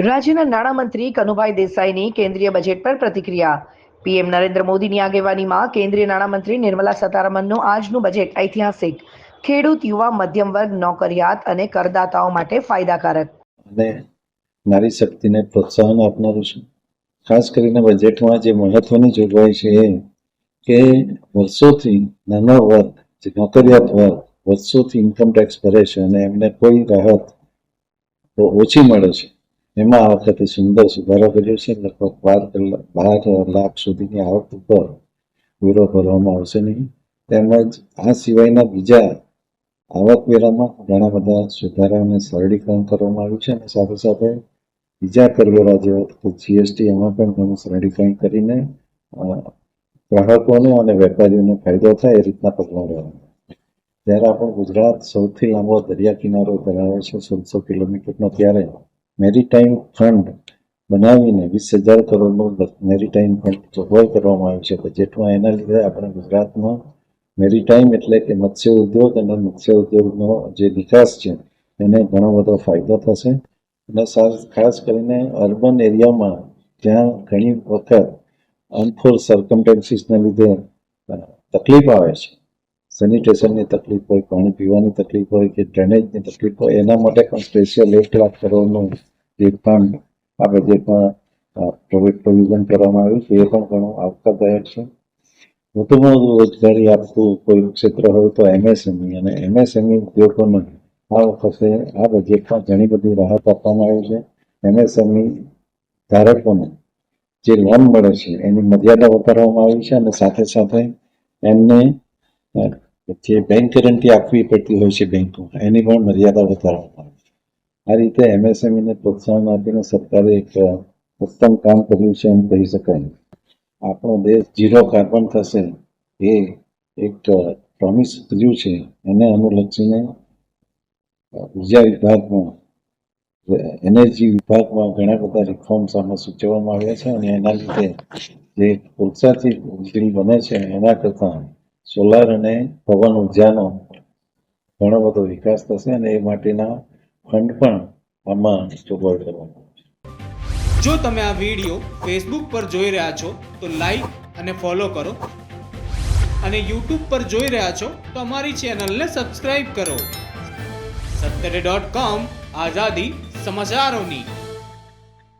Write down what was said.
રાજ્યના નાણામંત્રી કનુભાઈ દેસાઈની કેન્દ્રીય બજેટ પર પ્રતિક્રિયા. પીએમ નરેન્દ્ર મોદીની આગેવાનીમાં કેન્દ્રીય નાણામંત્રી નિર્મલા સીતારમણનું આજનું બજેટ ઐતિહાસિક. ખેડૂત, યુવા, મધ્યમ વર્ગ, નોકરિયાત અને કરદાતાઓ માટે ફાયદાકારક. અને નારી શક્તિને પ્રોત્સાહન આપનારું છે. ખાસ કરીને બજેટમાં જે મહત્વની જોગવાઈ છે એ કે વર્ષોથી નાના વર્ગ, જે નોકરિયાત વર્ગ, વર્ષોથી ઇન્કમ ટેક્સ ભરે છે અને એમને કોઈ રાહત ઓછી મળે છે. એમાં આ વખતે સુંદર સુધારો કર્યો છે. લગભગ બાર કલાક બાર લાખ સુધીની આવક ઉપર વેરો ભરવામાં આવશે નહીં. તેમજ આ સિવાયના બીજા આવકવેરામાં ઘણા બધા સુધારા અને સરળીકરણ કરવામાં આવ્યું છે અને સાથે સાથે બીજા કરવેરા જેવા કે જીએસટી એમાં પણ ઘણું સરળીકરણ કરીને ગ્રાહકોને અને વેપારીઓને ફાયદો થાય એ રીતના પગલાં લેવામાં જ્યારે આપણું ગુજરાત સૌથી લાંબો દરિયા કિનારો ધરાવે છે, સોળસો કિલોમીટરનો, ત્યારે મેરીટાઈમ ફંડ બનાવીને વીસ હજાર કરોડનું મેરીટાઈમ ફંડ જોગવાઈ કરવામાં આવ્યું છે બજેટમાં એના લીધે આપણે ગુજરાતમાં મેરીટાઈમ એટલે કે મત્સ્ય ઉદ્યોગ અને મત્સ્ય ઉદ્યોગનો જે વિકાસ છે, એને ઘણો બધો ફાયદો થશે. અને ખાસ કરીને અર્બન એરિયામાં જ્યાં ઘણી વખત અનફોર સર્કમટેન્સીસને લીધે તકલીફ આવે છે. સેનિટેશનની તકલીફ હોય, પાણી પીવાની તકલીફ હોય કે ડ્રેનેજની તકલીફ હોય, એના માટે પણ સ્પેશિયલ એક લાખ કરોડનું જે ફંડ આ બજેટમાં પ્રોવિઝન કરવામાં આવ્યું છે, એ પણ ઘણું આવકારદાયક છે. વધુમાં વધુ રોજગારી આપતું કોઈ ક્ષેત્ર હોય તો એમએસએમઈ, અને એમએસએમઈ ઉદ્યોગોને આ વખતે આ બજેટમાં ઘણી બધી રાહત આપવામાં આવી છે, એમએસએમઈ ધારકોને જે લોન મળે છે, એની મર્યાદા વધારવામાં આવી છે, અને સાથે સાથે એમને જે બેંક ગેરંટી આપવી પડતી હોય છે બેંકો એની પણ મર્યાદા વધારવામાં આવે આ રીતે એમએસએમઈને પ્રોત્સાહન આપીને સરકારે એક ઉત્તમ કામ કર્યું છે એમ કહી શકાય. આપણો દેશ ઝીરો કાર્બન થશે એ એક પ્રોમિસ કર્યું છે. એને અનુલક્ષીને ઊર્જા વિભાગમાં એનર્જી વિભાગમાં ઘણા બધા રિફોર્મ્સ આમાં સૂચવવામાં આવ્યા છે અને એના લીધે જે કોલસાથી બિલ બને છે એના કરતાં સોલાર અને પવન ઉર્જાનો ઘણો બધો વિકાસ થશે અને એ માટેના ફંડ પણ આમાં જોગવાઈ કરવામાં આવશે જો તમે આ વીડિયો ફેસબુક પર જોઈ રહ્યા છો, તો લાઈક અને ફોલો કરો. અને યુટ્યુબ પર જોઈ રહ્યા છો, તો અમારી ચેનલને સબસ્ક્રાઇબ કરો. સત્તરે ડોટ કોમ આઝાદી સમાચારોની.